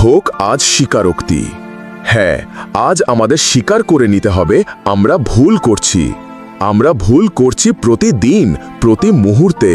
হোক আজ স্বীকারোক্তি। হ্যাঁ আজ আমাদের স্বীকার করে নিতে হবে, আমরা ভুল করছি। আমরা ভুল করছি প্রতিদিন, প্রতি মুহূর্তে।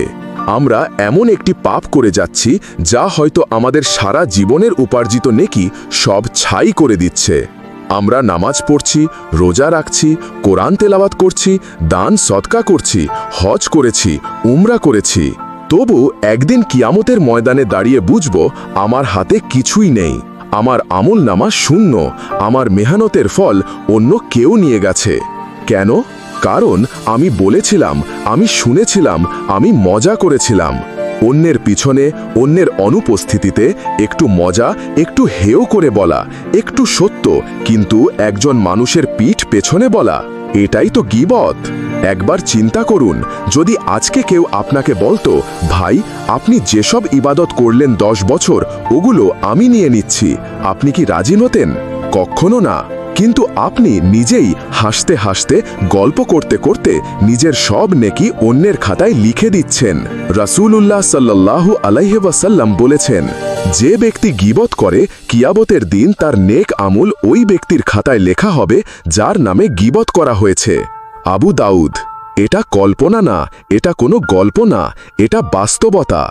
আমরা এমন একটি পাপ করে যাচ্ছি, যা হয়তো আমাদের সারা জীবনের উপার্জিত নেকি সব ছাই করে দিচ্ছে। আমরা নামাজ পড়ছি, রোজা রাখছি, কোরআন তেলাওয়াত করছি, দান সৎকা করছি, হজ করেছি, উমরা করেছি। তবু একদিন কিয়ামতের ময়দানে দাঁড়িয়ে বুঝব, আমার হাতে কিছুই নেই। আমার আমল নামা শূন্য, আমার মেহনতের ফল অন্য কেউ নিয়ে গেছে। কেন? কারণ আমি বলেছিলাম, আমি শুনেছিলাম, আমি মজা করেছিলাম। অন্যের পিছনে, অন্যের অনুপস্থিতিতে একটু মজা, একটু হেয় করে বলা, একটু সত্য, কিন্তু একজন মানুষের পিঠ পেছনে বলা। এটাই তো গিবত। একবার চিন্তা করুন, যদি আজকে কেউ আপনাকে বলতো, ভাই, আপনি যেসব ইবাদত করলেন দশ বছর, ওগুলো আমি নিয়ে নিচ্ছি, আপনি কি রাজি হতেন কখনো না। কিন্তু আপনি নিজেই হাসতে হাসতে, গল্প করতে করতে নিজের সব নেকি অন্যের খাতায় লিখে দিচ্ছেন। রাসূলুল্লাহ সাল্লাল্লাহু আলাইহি ওয়াসাল্লাম বলেছেন, যে ব্যক্তি গিবত করে কিয়াবতের দিন তার নেক আমল ওই ব্যক্তির খাতায় লেখা হবে, যার নামে গিবত করা হয়েছে। আবু দাউদ, এটা কল্পনা না, এটা কোনো গল্প না, এটা বাস্তবতা।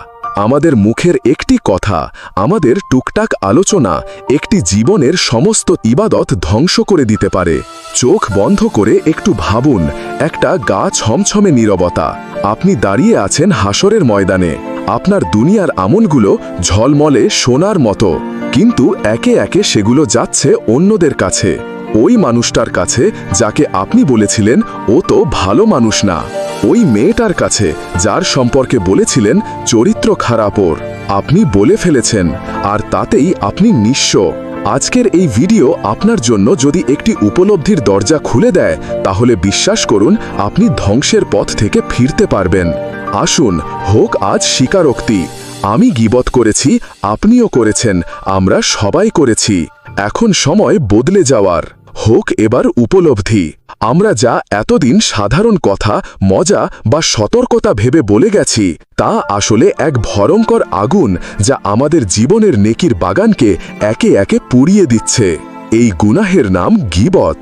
আমাদের মুখের একটি কথা, আমাদের টুকটাক আলোচনা একটি জীবনের সমস্ত ইবাদত ধ্বংস করে দিতে পারে। চোখ বন্ধ করে একটু ভাবুন, একটা গা ছমছমে নীরবতা। আপনি দাঁড়িয়ে আছেন হাসরের ময়দানে, আপনার দুনিয়ার আমলগুলো ঝলমলে সোনার মতো, কিন্তু একে একে সেগুলো যাচ্ছে অন্যদের কাছে। ওই মানুষটার কাছে যাকে আপনি বলেছিলেন, ও তো ভালো মানুষ না। ওই মেয়েটার কাছে, যার সম্পর্কে বলেছিলেন, চরিত্র খারাপ ওর। আপনি বলে ফেলেছেন, আর তাতেই আপনি নিঃস্ব। আজকের এই ভিডিও আপনার জন্য যদি একটি উপলব্ধির দরজা খুলে দেয়, তাহলে বিশ্বাস করুন, আপনি ধ্বংসের পথ থেকে ফিরতে পারবেন। আসুন, হোক আজ স্বীকারোক্তি। আমি গিবত করেছি, আপনিও করেছেন, আমরা সবাই করেছি। এখন সময় বদলে যাওয়ার। হোক এবার উপলব্ধি। আমরা যা এতদিন সাধারণ কথা, মজা বা সতর্কতা ভেবে বলে গেছি, তা আসলে এক ভয়ঙ্কর আগুন যা আমাদের জীবনের নেকির বাগানকে একে একে পুড়িয়ে দিচ্ছে। এই গুনাহের নাম গিবত।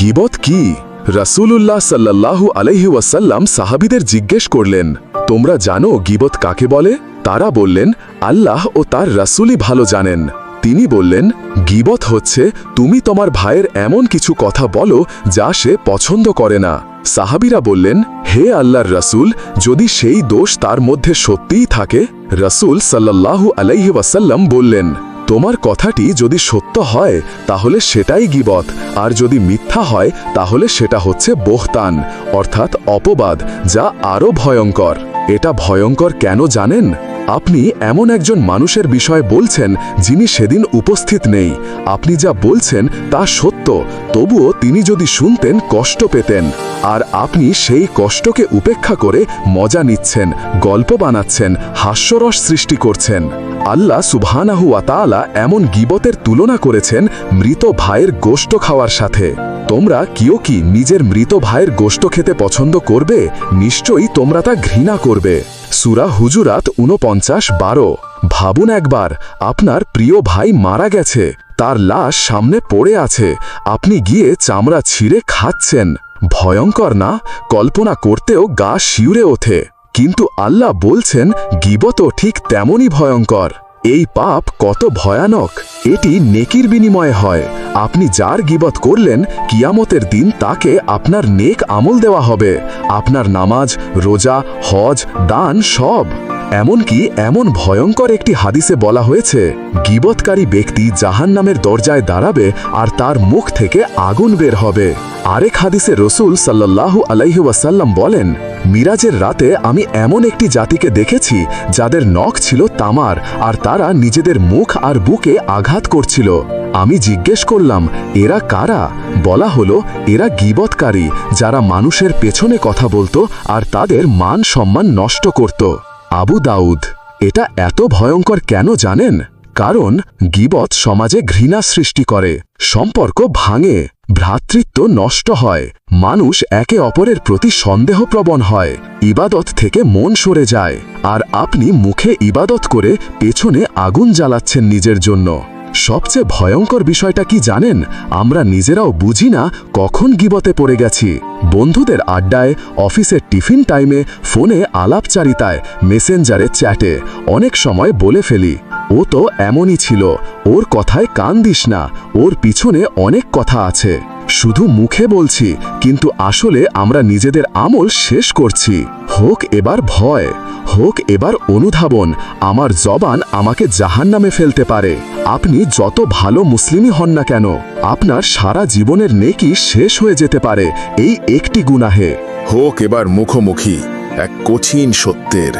গিবত কি? রাসূলুল্লাহ সাল্লাল্লাহু আলাইহি ওয়াসাল্লাম সাহাবিদের জিজ্ঞেস করলেন, তোমরা জানো গিবত কাকে বলে? তারা বললেন, আল্লাহ ও তার রাসূলই ভালো জানেন। তিনি বললেন, গিবত হচ্ছে, তুমি তোমার ভাইয়ের এমন কিছু কথা বলো যা সে পছন্দ করে না। সাহাবিরা বললেন, হে আল্লাহর রাসূল, যদি সেই দোষ তার মধ্যে সত্যিই থাকে, রাসূল সাল্লাল্লাহু আলাইহি ওয়াসাল্লাম বললেন, তোমার কথাটি যদি সত্য হয়, তাহলে সেটাই গিবত, আর যদি মিথ্যা হয়, তাহলে সেটা হচ্ছে বোহতান, অর্থাৎ অপবাদ, যা আরও ভয়ঙ্কর। এটা ভয়ঙ্কর কেন জানেন? আপনি এমন একজন মানুষের বিষয়ে বলছেন যিনি সেদিন উপস্থিত নেই। আপনি যা বলছেন তা সত্য, তবুও তিনি যদি শুনতেন, কষ্ট পেতেন। আর আপনি সেই কষ্টকে উপেক্ষা করে মজা নিচ্ছেন, গল্প বানাচ্ছেন, হাস্যরস সৃষ্টি করছেন। আল্লাহ সুবহানাহু ওয়াতালা এমন গিবতের তুলনা করেছেন মৃত ভাইয়ের গোষ্ঠ খাওয়ার সাথে। তোমরা কিও কি নিজের মৃত ভাইয়ের গোষ্ঠ খেতে পছন্দ করবে? নিশ্চয়ই তোমরা তা ঘৃণা করবে। সুরা হুজুরাত উনপঞ্চাশ বারো। ভাবুন একবার, আপনার প্রিয় ভাই মারা গেছে, তার লাশ সামনে পড়ে আছে, আপনি গিয়ে চামড়া ছিঁড়ে খাচ্ছেন। ভয়ঙ্কর না? কল্পনা করতেও গা শিউরে ওঠে। কিন্তু আল্লাহ বলছেন গিবত ঠিক তেমনই ভয়ঙ্কর। এই পাপ কত ভয়ানক। এটি নেকির বিনিময়ে হয়। আপনি যার গিবত করলেন, কিয়ামতের দিন তাকে আপনার নেক আমল দেওয়া হবে। আপনার নামাজ, রোজা, হজ, দান সব। এমনকি এমন ভয়ঙ্কর একটি হাদিসে বলা হয়েছে, গিবতকারী ব্যক্তি জাহান নামের দরজায় দাঁড়াবে আর তার মুখ থেকে আগুন বের হবে। আরেক হাদিসে রসুল সাল্লাল্লাহু আলাইহি ওয়াসাল্লাম বলেন মিরাজের রাতে আমি এমন একটি জাতিকে দেখেছি যাদের নখ ছিল তামার আর তারা নিজেদের মুখ আর বুকে আঘাত করছিল। আমি জিজ্ঞেস করলাম, এরা কারা? বলা হলো, এরা গিবৎকারী, যারা মানুষের পেছনে কথা বলতো আর তাদের মান সম্মান নষ্ট করত। আবু দাউদ, এটা এত ভয়ঙ্কর কেন জানেন? কারণ গিবত সমাজে ঘৃণা সৃষ্টি করে, সম্পর্ক ভাঙে। ভ্রাতৃত্ব নষ্ট হয়। মানুষ একে অপরের প্রতি সন্দেহপ্রবণ হয়। ইবাদত থেকে মন সরে যায়। আর আপনি মুখে ইবাদত করে পেছনে আগুন জ্বালাচ্ছেন নিজের জন্য। সবচেয়ে ভয়ঙ্কর বিষয়টা কি জানেন? আমরা নিজেরাও বুঝি না কখন গিবতে পড়ে গেছি। বন্ধুদের আড্ডায়, অফিসের টিফিন টাইমে, ফোনে আলাপচারিতায়, মেসেঞ্জারে চ্যাটে, অনেক সময় বলে ফেলি। ও তো এমনই ছিল। ওর কথায় কান দিস না। ওর পিছনে অনেক কথা আছে। শুধু মুখে বলছি, কিন্তু আসলে আমরা নিজেদের আমল শেষ করছি। হোক এবার ভয়। হোক এবার অনুধাবন, আমার জবান আমাকে জাহান্নামে ফেলতে পারে। আপনি যত ভালো মুসলিমই হন না কেন, আপনার সারা জীবনের নেকি শেষ হয়ে যেতে পারে এই একটি গুনাহে। হোক এবার মুখোমুখি, এক কঠিন সত্যের।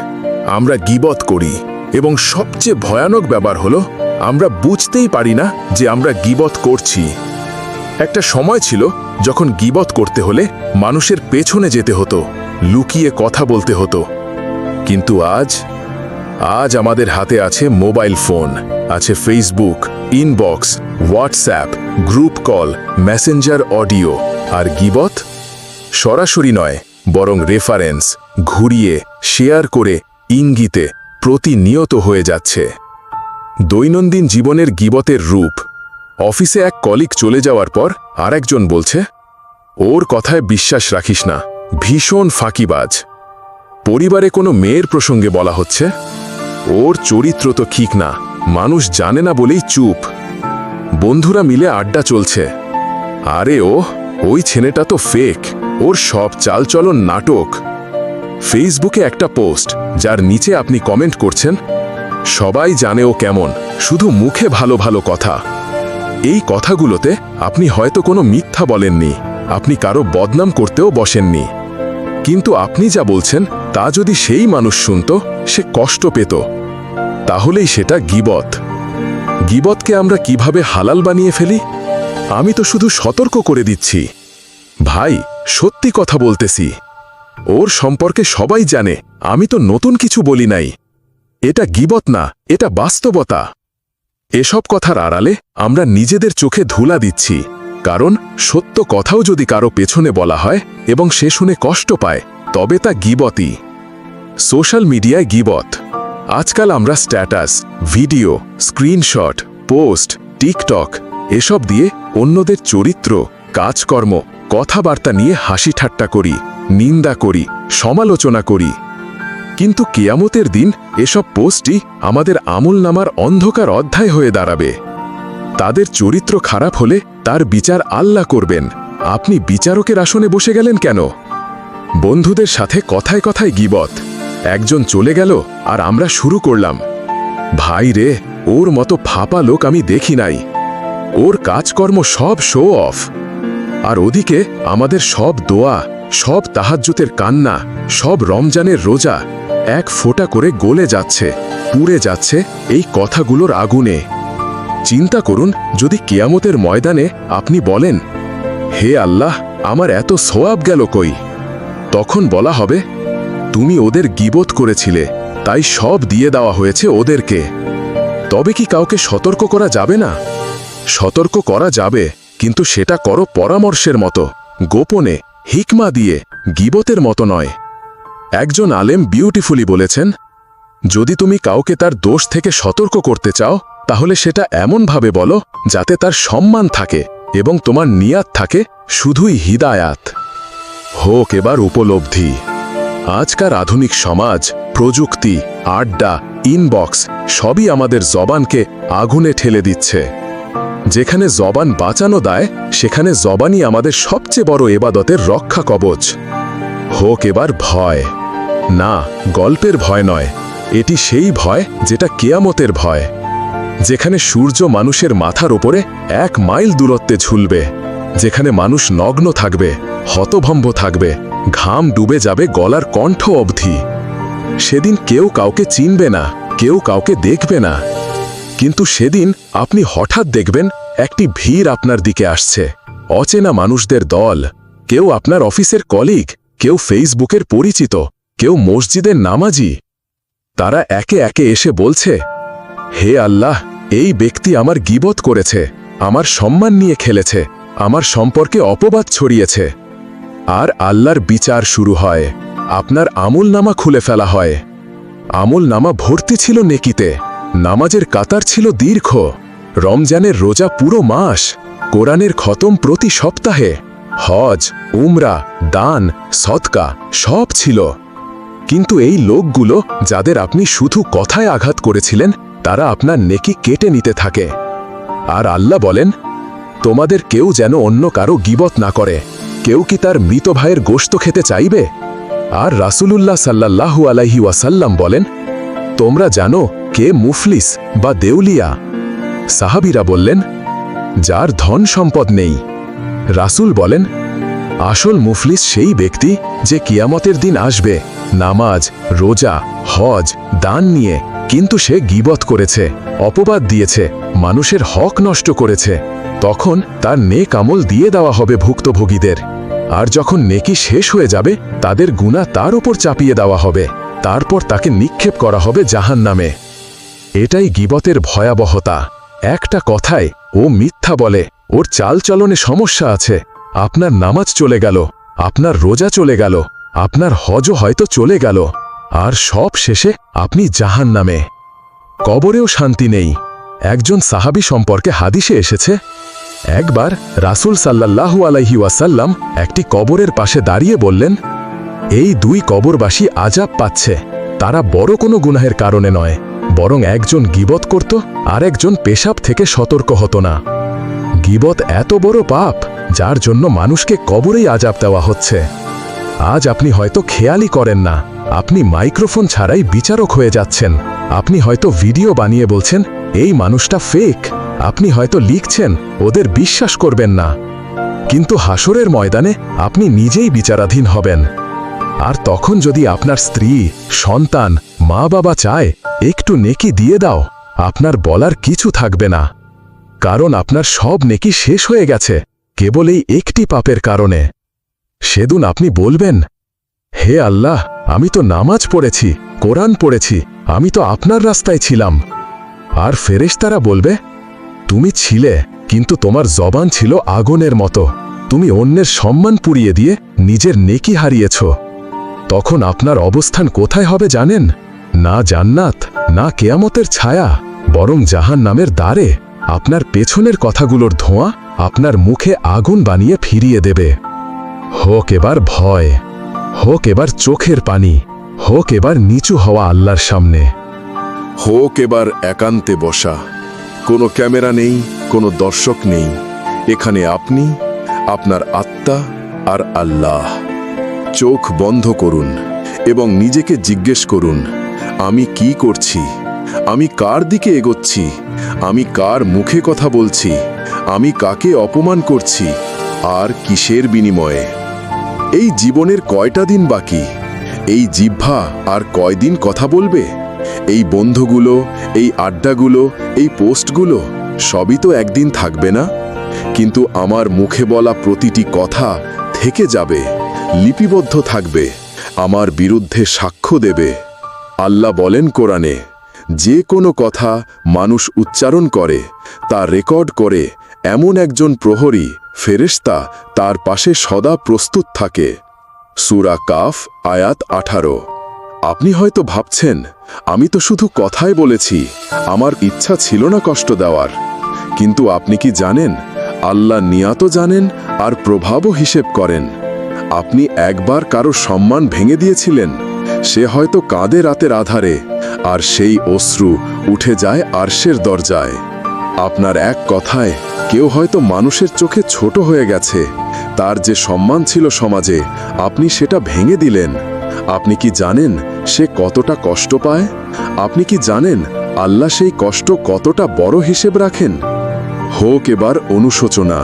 আমরা গিবত করি, এবং সবচেয়ে ভয়ানক ব্যাপার হলো, আমরা বুঝতেই পারি না যে আমরা গিবত করছি। একটা সময় ছিল যখন গিবত করতে হলে মানুষের পেছনে যেতে হতো, লুকিয়ে কথা বলতে হতো। কিন্তু আজ আজ আমাদের হাতে আছে মোবাইল ফোন, আছে Facebook inbox WhatsApp group call messenger audio আর গিবত? সরাসরি নয়, বরং রেফারেন্স ঘুরিয়ে শেয়ার করে, ইঙ্গিতে প্রতিনিয়ত হয়ে যাচ্ছে। দৈনন্দিন জীবনের গিবতের রূপ। অফিসে এক কলিগ চলে যাওয়ার পর আরেকজন বলছে, ওর কথায় বিশ্বাস রাখিস না, ভীষণ ফাঁকিবাজ। পরিবারে কোনো মেয়ের প্রসঙ্গে বলা হচ্ছে, ওর চরিত্র তো ঠিক না, মানুষ জানে না বলেই চুপ। বন্ধুরা মিলে আড্ডা চলছে। আরে ও ওই ছেলেটা তো ফেক ওর সব চালচলন নাটক। ফেসবুকে একটা পোস্ট, যার নিচে আপনি কমেন্ট করছেন, সবাই জানে ও কেমন, শুধু মুখে ভালো ভালো কথা। এই কথাগুলোতে আপনি হয়তো কোনো মিথ্যা বলেননি, আপনি কারও বদনাম করতেও বসেননি। কিন্তু আপনি যা বলছেন তা যদি সেই মানুষ শুনত, সে কষ্ট পেত। তাহলেই সেটা গিবত। গিবতকে আমরা কীভাবে হালাল বানিয়ে ফেলি? আমি তো শুধু সতর্ক করে দিচ্ছি। ভাই, সত্যি কথা বলতেছি। ওর সম্পর্কে সবাই জানে, আমি তো নতুন কিছু বলি নাই। এটা গিবত না, এটা বাস্তবতা। এসব কথার আড়ালে আমরা নিজেদের চোখে ধুলা দিচ্ছি, কারণ সত্য কথাও যদি কারও পেছনে বলা হয় এবং সে শুনে কষ্ট পায় তবে তা গিবতই। সোশ্যাল মিডিয়ায় গিবত। আজকাল আমরা status, video, screenshot, post, TikTok, এসব দিয়ে অন্যদের চরিত্র, কাজকর্ম, কথাবার্তা নিয়ে হাসি ঠাট্টা করি, নিন্দা করি, সমালোচনা করি। কিন্তু কেয়ামতের দিন এসব পোস্টই আমাদের আমল নামার অন্ধকার অধ্যায় হয়ে দাঁড়াবে। তাদের চরিত্র খারাপ হলে তার বিচার আল্লাহ করবেন। আপনি বিচারকের আসনে বসে গেলেন কেন? বন্ধুদের সাথে কথায় কথায় গিবত। একজন চলে গেল আর আমরা শুরু করলাম। ভাই রে, ওর মতো ফাপা লোক আমি দেখি নাই। ওর কাজকর্ম সব শো অফ আর ওদিকে আমাদের সব দোয়া, সব তাহাজ্জুতের কান্না, সব রমজানের রোজা এক ফোঁটা করে গলে যাচ্ছে, পুড়ে যাচ্ছে এই কথাগুলোর আগুনে। চিন্তা করুন, যদি কিয়ামতের ময়দানে আপনি বলেন, হে আল্লাহ, আমার এত সোয়াব গেল কই? তখন বলা হবে, তুমি ওদের গিবত করেছিলে, তাই সব দিয়ে দেওয়া হয়েছে ওদেরকে। তবে কি কাউকে সতর্ক করা যাবে না? সতর্ক করা যাবে, কিন্তু সেটা করো পরামর্শের মতো, গোপনে, হিকমা দিয়ে, গিবতের মতো নয়। একজন আলেম বিউটিফুলি বলেছেন, যদি তুমি কাউকে তার দোষ থেকে সতর্ক করতে চাও, তাহলে সেটা এমনভাবে বলো, যাতে তার সম্মান থাকে এবং তোমার নিয়াত থাকে, শুধুই হিদায়াত। হোক এবার উপলব্ধি। আজকার আধুনিক সমাজ, প্রযুক্তি, আড্ডা ইনবক্স সবই আমাদের জবানকে আগুনে ঠেলে দিচ্ছে। যেখানে জবান বাঁচানো দেয়, সেখানে জবানই আমাদের সবচেয়ে বড় এবাদতের রক্ষা কবচ। হোক এবার ভয়। না, গল্পের ভয় নয়। এটি সেই ভয় যেটা কেয়ামতের ভয়। যেখানে সূর্য মানুষের মাথার ওপরে এক মাইল দূরত্বে ঝুলবে। যেখানে মানুষ নগ্ন থাকবে, হতভম্ব থাকবে, ঘাম ডুবে যাবে গলার কণ্ঠ অবধি। সেদিন কেউ কাউকে চিনবে না, কেউ কাউকে দেখবে না। কিন্তু সেদিন আপনি হঠাৎ দেখবেন একটি ভিড় আপনার দিকে আসছে। অচেনা মানুষদের দল, কেউ আপনার অফিসের কলিগ, কেউ ফেসবুকের পরিচিত, কেউ মসজিদের নামাজি। তারা একে একে এসে বলছে, হে আল্লাহ, এই ব্যক্তি আমার গিবত করেছে, আমার সম্মান নিয়ে খেলেছে আমার সম্পর্কে অপবাদ ছড়িয়েছে। আর আল্লাহর বিচার শুরু হয়। আপনার আমল নামা খুলে ফেলা হয়। আমল নামা ভর্তি ছিল নেকিতে। নামাজের কাতার ছিল দীর্ঘ। রমজানের রোজা পুরো মাস। কোরআনের খতম প্রতি সপ্তাহে। হজ, উমরা, দান সৎকা সব ছিল। কিন্তু এই লোকগুলো, যাদের আপনি শুধু কথায় আঘাত করেছিলেন, তারা আপনার নেকি কেটে নিতে থাকে। আর আল্লাহ বলেন তোমাদের কেউ যেন অন্য কারও গিবত না করে। কেউ কি তার মৃত ভাইয়ের গোশত খেতে চাইবে? আর রাসূলুল্লাহ সাল্লাল্লাহু আলাইহি ওয়াসাল্লাম বলেন, তোমরা জানো কে মুফলিস বা দেউলিয়া? সাহাবীরা বললেন, যার ধন সম্পদ নেই। রাসূল বলেন, আসল মুফলিস সেই ব্যক্তি যে কিয়ামতের দিন আসবে, নামাজ, রোজা, হজ, দান নিয়ে, কিন্তু সে গিবত করেছে, অপবাদ দিয়েছে, মানুষের হক নষ্ট করেছে। তখন তার নেক আমল দিয়ে দেওয়া হবে ভুক্তভোগীদের। আর যখন নেকি শেষ হয়ে যাবে, তাদের গুণা তার ওপর চাপিয়ে দেওয়া হবে। তারপর তাকে নিক্ষেপ করা হবে জাহান নামে এটাই গিবতের ভয়াবহতা। একটা কথায়, ও মিথ্যা বলে, ওর চালচলনে সমস্যা আছে। আপনার নামাজ চলে গেল, আপনার রোজা চলে গেল, আপনার হজও হয়তো চলে গেল। আর সব শেষে আপনি জাহান নামে কবরেও শান্তি নেই। একজন সাহাবি সম্পর্কে হাদিসে এসেছে একবার রাসূল সাল্লাল্লাহু আলাইহি ওয়াসাল্লাম একটি কবরের পাশে দাঁড়িয়ে বললেন, এই দুই কবরবাসী আজাব পাচ্ছে। তারা বড় কোনো গুনাহের কারণে নয়, বরং একজন গিবত করত, আর একজন পেশাব থেকে সতর্ক হতো না। গিবত এত বড় পাপ, যার জন্য মানুষকে কবরেই আজাব দেওয়া হচ্ছে। আজ আপনি হয়তো খেয়ালই করেন না, আপনি মাইক্রোফোন ছাড়াই বিচারক হয়ে যাচ্ছেন। আপনি হয়তো ভিডিও বানিয়ে বলছেন, এই মানুষটা ফেক আপনি হয়তো লিখছেন, ওদের বিশ্বাস করবেন না। কিন্তু হাসরের ময়দানে আপনি নিজেই বিচারাধীন হবেন। আর তখন যদি আপনার স্ত্রী, সন্তান মা বাবা চায়, একটু নেকি দিয়ে দাও, আপনার বলার কিছু থাকবে না। কারণ আপনার সব নেকি শেষ হয়ে গেছে, কেবল এই একটি পাপের কারণে। সেদিন আপনি বলবেন, হে আল্লাহ, আমি তো নামাজ পড়েছি, কোরআন পড়েছি, আমি তো আপনার রাস্তায় ছিলাম। আর ফেরেশতারা বলবে তুমি ছিলে, কিন্তু তোমার জবান ছিল আগুনের মতো। তুমি অন্যের সম্মান পুড়িয়ে দিয়ে নিজের নেকি হারিয়েছ। তখন আপনার অবস্থান কোথায় হবে জানেন? না জান্নাত, না কেয়ামতের ছায়া, বরং জাহান নামের দ্বারে। আপনার পেছনের কথাগুলোর ধোঁয়া আপনার মুখে আগুন বানিয়ে ফিরিয়ে দেবে। হোক এবার ভয়, হোক এবার চোখের পানি, হোক এবার নিচু হওয়া আল্লাহর সামনে। হোক এবার একান্তে বসা। কোনো ক্যামেরা নেই, কোনো দর্শক নেই। এখানে আপনি, আপনার আত্মা আর আল্লাহ। চোখ বন্ধ করুন এবং নিজেকে জিজ্ঞেস করুন, আমি কি করছি? আমি কার দিকে এগোচ্ছি? আমি কার মুখে কথা বলছি? আমি কাকে অপমান করছি? আর কিসের বিনিময়ে? এই জীবনের কয়টা দিন বাকি? এই জিহ্বা আর কয়দিন কথা বলবে? এই বন্ধুগুলো, এই আড্ডাগুলো, এই পোস্টগুলো সবই তো একদিন থাকবে না? কিন্তু আমার মুখে বলা প্রতিটি কথা থেকে যাবে, লিপিবদ্ধ থাকবে, আমার বিরুদ্ধে সাক্ষ্য দেবে। আল্লাহ বলেন কোরআনে, যে কোনো কথা মানুষ উচ্চারণ করে, তা রেকর্ড করে, এমন একজন প্রহরী, ফেরেশতা, তার পাশে সদা প্রস্তুত থাকে। সুরা কাফ, আয়াত আঠারো। আপনি হয়তো ভাবছেন, আমি তো শুধু কথাই বলেছি, আমার ইচ্ছা ছিল না কষ্ট দেওয়ার। কিন্তু আপনি কি জানেন, আল্লাহ নিয়াত জানেন আর প্রভাবও হিসেব করেন। আপনি একবার কারও সম্মান ভেঙে দিয়েছিলেন, সে হয়তো কাঁদে রাতের আধারে, আর সেই অশ্রু উঠে যায় আরশের দরজায়। আপনার এক কথায়, কেউ হয়তো মানুষের চোখে ছোট হয়ে গেছে, তার যে সম্মান ছিল সমাজে, আপনি সেটা ভেঙে দিলেন। আপনি কি জানেন সে কতটা কষ্ট পায়? আপনি কি জানেন আল্লাহ সেই কষ্ট কতটা বড় হিসেব রাখেন? হোক এবার অনুশোচনা।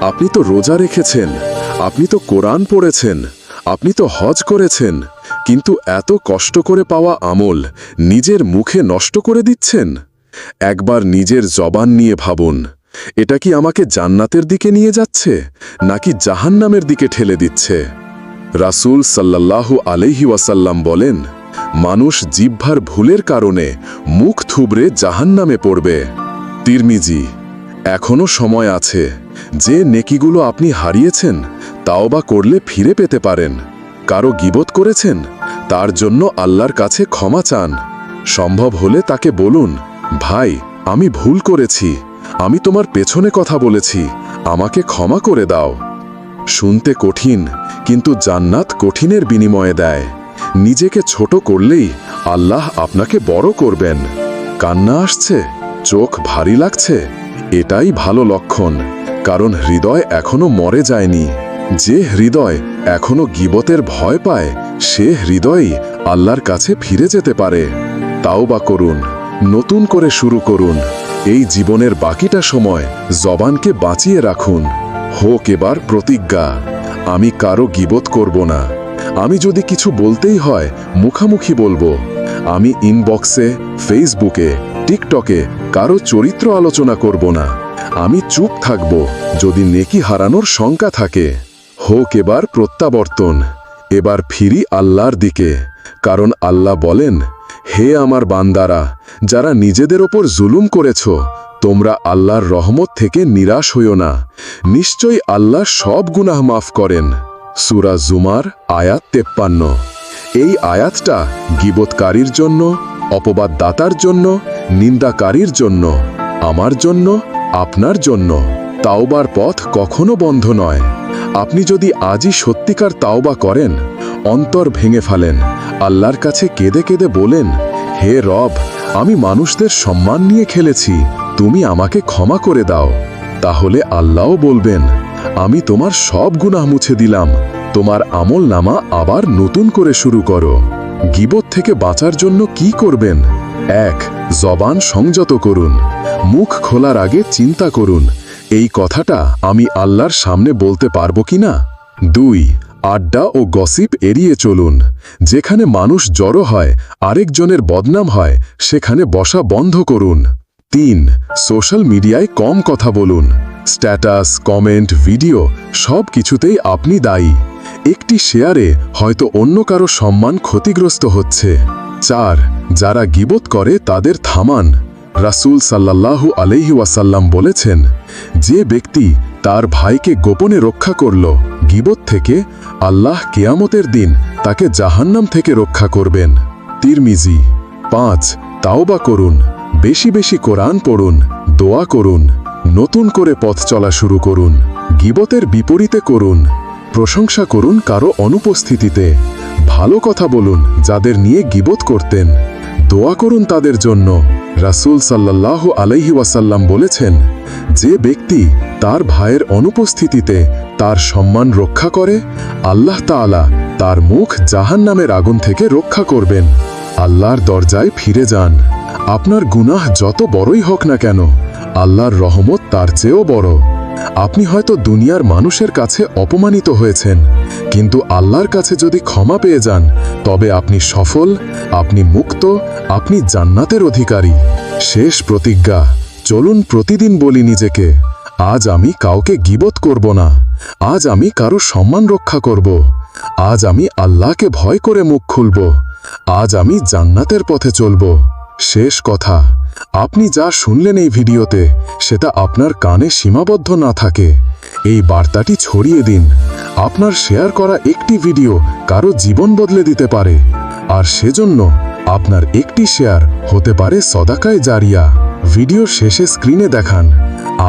আপনি তো রোজা রেখেছেন, আপনি তো কোরআন পড়েছেন, আপনি তো হজ করেছেন, কিন্তু এত কষ্ট করে পাওয়া আমল নিজের মুখে নষ্ট করে দিচ্ছেন? একবার নিজের জবান নিয়ে ভাবুন, এটা কি আমাকে জান্নাতের দিকে নিয়ে যাচ্ছে, নাকি জাহান্নামের দিকে ঠেলে দিচ্ছে? রাসূল সাল্লাল্লাহু আলাইহি ওয়াসাল্লাম বলেন, মানুষ জিহ্বার ভুলের কারণে মুখ থুবড়ে জাহান্নামে পড়বে। তিরমিজি এখনও সময় আছে। যে নেকিগুলো আপনি হারিয়েছেন, তাও বা করলে ফিরে পেতে পারেন। কারও গিবত করেছেন, তার জন্য আল্লাহর কাছে ক্ষমা চান। সম্ভব হলে তাকে বলুন, ভাই, আমি ভুল করেছি। আমি তোমার পেছনে কথা বলেছি। আমাকে ক্ষমা করে দাও। শুনতে কঠিন, কিন্তু জান্নাত কঠিনের বিনিময়ে দেয়। নিজেকে ছোট করলেই আল্লাহ আপনাকে বড় করবেন। কান্না আসছে, চোখ ভারী লাগছে, এটাই ভালো লক্ষণ, কারণ হৃদয় এখনও মরে যায়নি। যে হৃদয় এখনও গিবতের ভয় পায়, সে হৃদয়ই আল্লাহর কাছে ফিরে যেতে পারে। তাও বা করুন, নতুন করে শুরু করুন। এই জীবনের বাকিটা সময় জবানকে বাঁচিয়ে রাখুন। হোক এবার প্রতিজ্ঞা। আমি কারও গিবত করব না। আমি যদি কিছু বলতেই হয়, মুখামুখি বলব। আমি ইনবক্সে, ফেসবুকে, টিকটকে কারও চরিত্র আলোচনা করব না। আমি চুপ থাকব, যদি নেকি হারানোর শঙ্কা থাকে। হোক এবার প্রত্যাবর্তন। এবার ফিরি আল্লাহর দিকে। কারণ আল্লাহ বলেন, হে আমার বান্দারা, যারা নিজেদের ওপর জুলুম করেছ তোমরা আল্লাহর রহমত থেকে নিরাশ হইও না। নিশ্চয়ই আল্লাহ সব গুনাহ মাফ করেন। সুরা জুমার আয়াত তেপ্পান্ন। এই আয়াতটা গিবৎকারীর জন্য অপবাদ দাতার জন্য, নিন্দাকারীর জন্য, আমার জন্য, আপনার জন্য। তাওবার পথ কখনো বন্ধ নয়। আপনি যদি আজই সত্যিকার তাওবা করেন, অন্তর ভেঙে ফেলেন, আল্লাহর কাছে কেঁদে কেঁদে বলেন, হে রব, আমি মানুষদের সম্মান নিয়ে খেলেছি তুমি আমাকে ক্ষমা করে দাও। তাহলে আল্লাহও বলবেন, আমি তোমার সব গুনাহ মুছে দিলাম, তোমার আমল নামা আবার নতুন করে শুরু করো। গিবত থেকে বাঁচার জন্য কি করবেন? এক, জবান সংযত করুন। মুখ খোলার আগে চিন্তা করুন, এই কথাটা আমি আল্লাহর সামনে বলতে পারব কি না? দুই, আড্ডা ও গসিপ এড়িয়ে চলুন। যেখানে মানুষ জড়ো হয়, আরেকজনের বদনাম হয়, সেখানে বসা বন্ধ করুন। তিন সোশ্যাল মিডিয়ায় কম কথা বলুন। স্ট্যাটাস কমেন্ট ভিডিও সব কিছুতেই আপনি দায়ী। একটি শেয়ারে হয়তো অন্য কারও সম্মান ক্ষতিগ্রস্ত হচ্ছে। চার, যারা গিবত করে তাদের থামান। রাসূল সাল্লাল্লাহু আলাইহি ওয়াসাল্লাম বলেছেন, যে ব্যক্তি তার ভাইকে গোপনে রক্ষা করল, গিবত থেকে আল্লাহ কেয়ামতের দিন তাকে জাহান্নাম থেকে রক্ষা করবেন। তিরমিজি, পাঁচ, তাওবা করুন। বেশি বেশি কোরআন পড়ুন, দোয়া করুন, নতুন করে পথ চলা শুরু করুন, গিবতের বিপরীতে করুন, প্রশংসা করুন কারও অনুপস্থিতিতে, ভালো কথা বলুন যাদের নিয়ে গিবত করতেন, দোয়া করুন তাদের জন্য, রাসূল সাল্লাল্লাহু আলাইহি ওয়াসাল্লাম বলেছেন, যে ব্যক্তি তার ভাইয়ের অনুপস্থিতিতে তার সম্মান রক্ষা করে, আল্লাহ তাআলা তার মুখ জাহান্নামের আগুন থেকে রক্ষা করবেন, আল্লাহর দরজায় ফিরে যান। আপনার গুনাহ যত বড়ই হোক না কেন, আল্লাহর রহমত তার চেয়েও বড়। আপনি হয়তো দুনিয়ার মানুষের কাছে অপমানিত হয়েছেন, কিন্তু আল্লাহর কাছে যদি ক্ষমা পেয়ে যান, তবে আপনি সফল, আপনি মুক্ত, আপনি জান্নাতের অধিকারী। শেষ প্রতিজ্ঞা, চলুন প্রতিদিন বলি নিজেকে, আজ আমি কাউকে গিবত করব না, আজ আমি কারও সম্মান রক্ষা করব, আজ আমি আল্লাহকে ভয় করে মুখ খুলব, আজ আমি জান্নাতের পথে চলব। শেষ কথা। আপনি যা শুনলেন এই ভিডিওতে, সেটা আপনার কানে সীমাবদ্ধ না থাকে। এই বার্তাটি ছড়িয়ে দিন। আপনার শেয়ার করা একটি ভিডিও কারও জীবন বদলে দিতে পারে। আর সেজন্য আপনার একটি শেয়ার হতে পারে সদাকায় জারিয়া। ভিডিও শেষে স্ক্রিনে দেখান,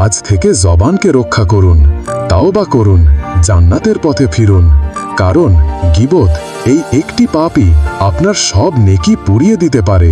আজ থেকে জবানকে রক্ষা করুন তাও বা করুন, জান্নাতের পথে ফিরুন। কারণ গিবত এই একটি পাপই আপনার সব নেকি পুড়িয়ে দিতে পারে।